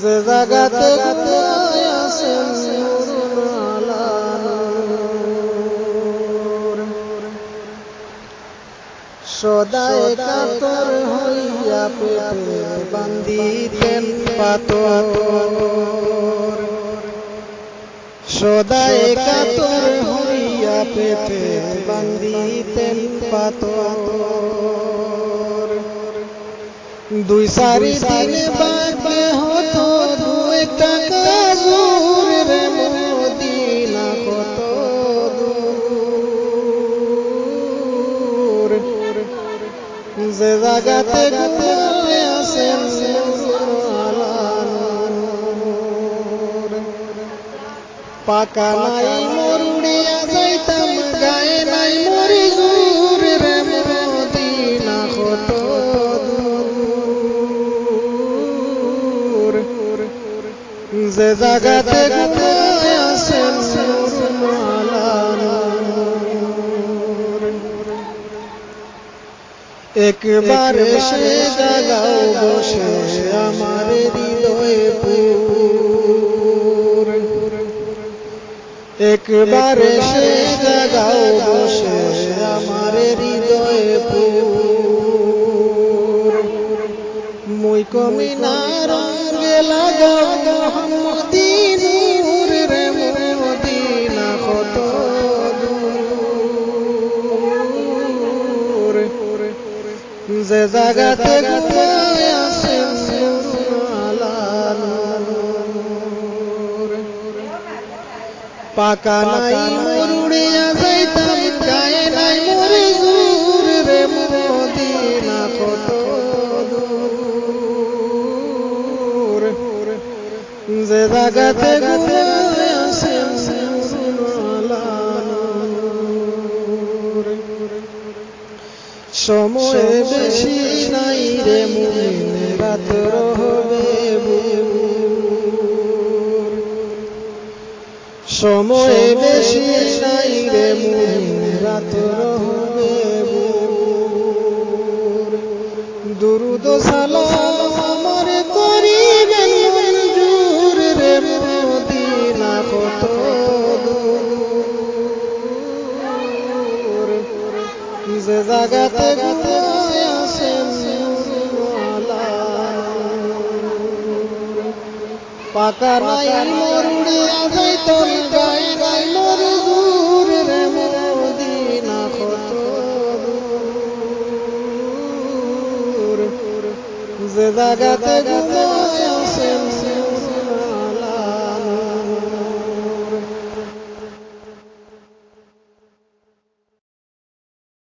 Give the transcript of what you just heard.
যে ঘুমায় আছেন। সদায় কাতর হইয়া পেটে বান্দিতেন পাতর সদায় কাতর হইয়া পেটে বান্দিতেন পাতর দুই সারি হতো দু একটা কাজুর রে মদিনা কত দূর। যে জায়গাতে ঘুমায় আছেন পাকা নাই যে ঘুমায় আছেন একবার সে জাগাও বসে আমার হৃদয়ে একবার সে জাগাও বসে আমার হৃদয়ে মুই কমিনা রঙে যে জায়গাতে ঘুমায় আছেন পাকা নাই মরুড়িয়া যাইতাম গায়ে নাই মরে দূর রে মদিনা কত যে জায়গাতে ঘুমায় সময় বেশি নাই রে মুমিন রাত রহবে। সময় বেশি নাই রে মুমিন রাত রহবে। দুরুদ সালাম পাকা নাই মরুড়িয়া যাইতন গায়ে গাই মর দূর রে মদিনা কত দূর। যে ঘুমায়